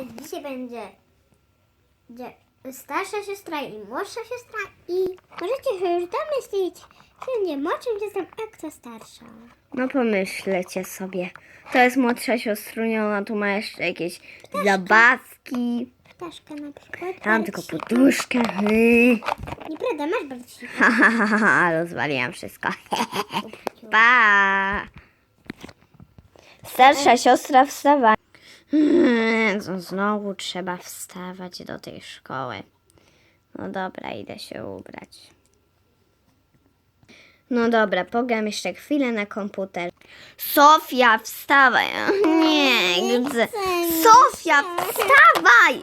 Dzisiaj będzie, będzie starsza siostra i młodsza siostra i możecie się już domyślić, będzie młodszym dzieckiem, a kto starsza. No pomyślecie sobie. To jest młodsza siostrunia, ona tu ma jeszcze jakieś zabawki. Ptaszka na przykład. Tam tylko Barcika. poduszkę. Nieprawda, masz. Ha, ha, ha, ha, ha, rozwaliłam wszystko. Pa! Starsza siostra wstawa. Hmm, Znowu trzeba wstawać do tej szkoły. No dobra, idę się ubrać. No dobra, pogram jeszcze chwilę na komputer. Sofia, wstawaj! Nie, gdzie? Sofia, wstawaj!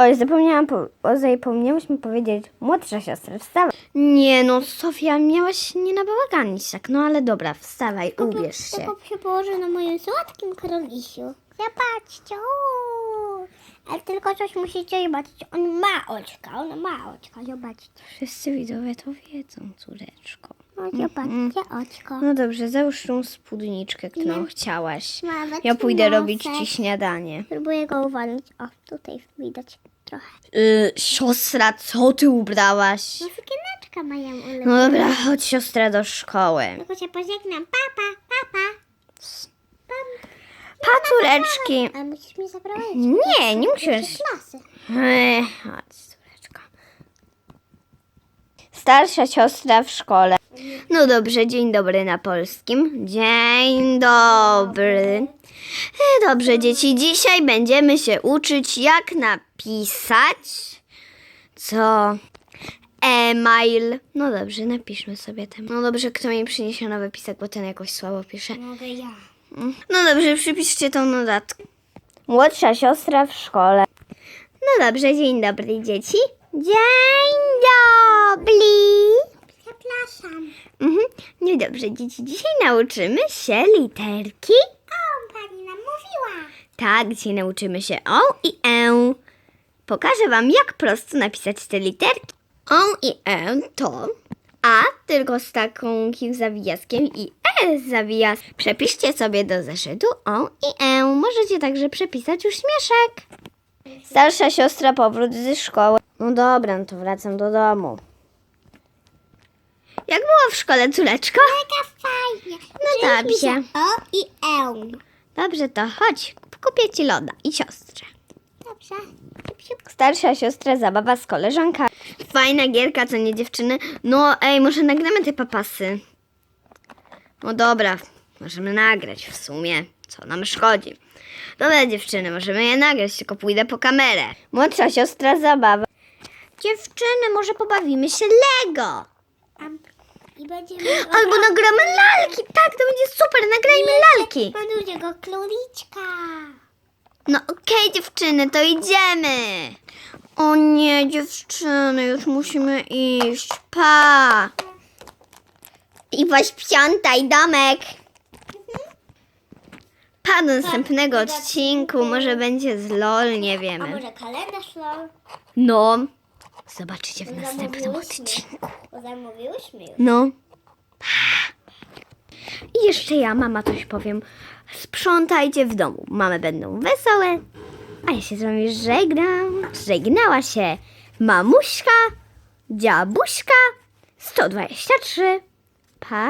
Oj, zapomniałam, po, o, zapomniałyśmy powiedzieć, młodsza siostra, wstawaj. Nie no, Sofia, miałaś nie nabałaganić tak, no ale dobra, wstawaj, ubierz się. Tylko się położę na moim słodkim królisiu. Zobaczcie. uuu. Ale tylko coś musicie zobaczyć. On ma oczka, on ma oczka, zobaczcie. Wszyscy widzowie to wiedzą, córeczko. No, zobaczcie oczko. No dobrze, załóż tą spódniczkę, którą Nie. chciałaś. Nawet Ja pójdę robić ci śniadanie. Spróbuję go uwolnić. O, tutaj widać trochę. Yy, siostra, co ty ubrałaś? No sukieneczka ulubioną. No dobra, chodź siostra do szkoły. Tylko się pożegnam. Papa, papa. Pa, córeczki. Ale musisz mnie zaprowadzić. Nie, nie musisz. Ech, chodź, córeczko. Starsza siostra w szkole. No dobrze, dzień dobry na polskim. Dzień dobry. E, Dobrze, dzieci, dzisiaj będziemy się uczyć, jak napisać co e-mail. No dobrze, napiszmy sobie ten. No dobrze, kto mi przyniesie nowy pisek, bo ten jakoś słabo pisze. Mogę ja. No dobrze, przypiszcie tą notatkę. Młodsza siostra w szkole. No dobrze, dzień dobry dzieci. Dzień dobry. Dobrze, dzieci, dzisiaj nauczymy się literki. O, pani nam mówiła. Tak, dzisiaj nauczymy się O i E. Pokażę wam, jak prosto napisać te literki. O i E to A, tylko z taką Q zawijaskiem i E z zawijas. Przepiszcie sobie do zeszytu O i E. Możecie także przepisać uśmieszek. Starsza siostra powrót ze szkoły. No dobra, no to wracam do domu. Jak było w szkole, córeczko? Mega fajnie. No dobrze. O i E. Dobrze, to chodź, kupię ci loda i siostrze. Dobrze. Starsza siostra, zabawa z koleżanka. Fajna gierka, co nie dziewczyny? No ej, może nagramy te papasy. No dobra, możemy nagrać w sumie. Co nam szkodzi? Dobra dziewczyny, możemy je nagrać, tylko pójdę po kamerę. Młodsza siostra, zabawa. Dziewczyny, może pobawimy się Lego. Am. I będziemy... Albo nagramy lalki. Tak, to będzie super, nagrajmy lalki. Do dużego króliczka. No okej dziewczyny, to idziemy. O nie, dziewczyny, już musimy iść. Pa. I posprzątaj domek. Pa do następnego odcinku, może będzie z LOL, nie A wiemy. może kalendarz LOL? No, zobaczycie w następnym Zamówiłyśmy. odcinku. Zamówiłyśmy już. No. Pa. I jeszcze ja, mama, coś powiem. Sprzątajcie w domu. Mamy będą wesołe. A ja się z wami żegnam. Żegnała się mamuśka, dziabuśka 123. Pa.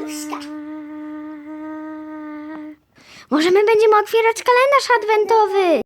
Luśka. Możemy będziemy otwierać kalendarz adwentowy.